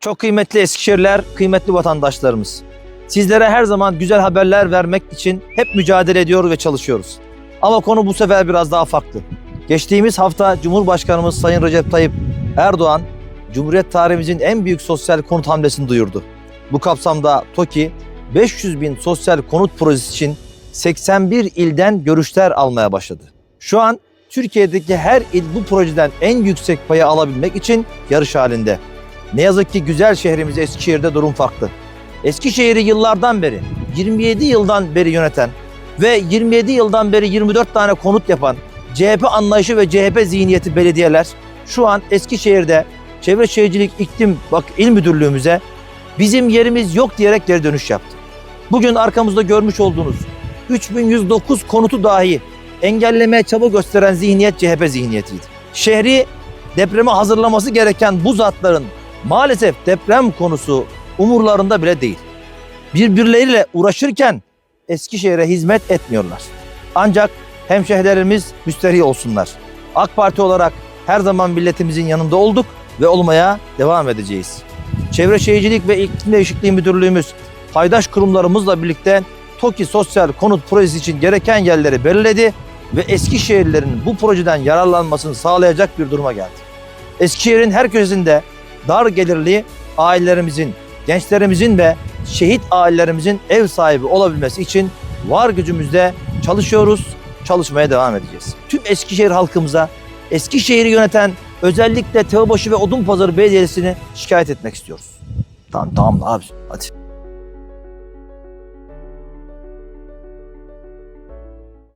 Çok kıymetli Eskişehirler, kıymetli vatandaşlarımız. Sizlere her zaman güzel haberler vermek için hep mücadele ediyor ve çalışıyoruz. Ama konu bu sefer biraz daha farklı. Geçtiğimiz hafta Cumhurbaşkanımız Sayın Recep Tayyip Erdoğan, Cumhuriyet tarihimizin en büyük sosyal konut hamlesini duyurdu. Bu kapsamda TOKİ, 500 bin sosyal konut projesi için 81 ilden görüşler almaya başladı. Şu an Türkiye'deki her il bu projeden en yüksek payı alabilmek için yarış halinde. Ne yazık ki güzel şehrimiz Eskişehir'de durum farklı. Eskişehir'i yıllardan beri, 27 yıldan beri yöneten ve 27 yıldan beri 24 tane konut yapan CHP anlayışı ve CHP zihniyeti belediyeler şu an Eskişehir'de Çevre Şehircilik İklim Bak İl Müdürlüğümüze bizim yerimiz yok diyerek geri dönüş yaptı. Bugün arkamızda görmüş olduğunuz 3109 konutu dahi engellemeye çaba gösteren zihniyet CHP zihniyetiydi. Şehri depreme hazırlaması gereken bu zatların maalesef deprem konusu umurlarında bile değil. Birbirleriyle uğraşırken Eskişehir'e hizmet etmiyorlar. Ancak hemşehrilerimiz müsterih olsunlar. AK Parti olarak her zaman milletimizin yanında olduk ve olmaya devam edeceğiz. Çevre Şehircilik ve İklim Değişikliği Müdürlüğümüz paydaş kurumlarımızla birlikte TOKİ Sosyal Konut Projesi için gereken yerleri belirledi ve Eskişehirlilerin bu projeden yararlanmasını sağlayacak bir duruma geldi. Eskişehir'in her köşesinde dar gelirli ailelerimizin, gençlerimizin ve şehit ailelerimizin ev sahibi olabilmesi için var gücümüzle çalışıyoruz, çalışmaya devam edeceğiz. Tüm Eskişehir halkımıza, Eskişehir'i yöneten özellikle Teobaşı ve Odunpazarı Belediyesi'ni şikayet etmek istiyoruz. Tamam tamam abi hadi.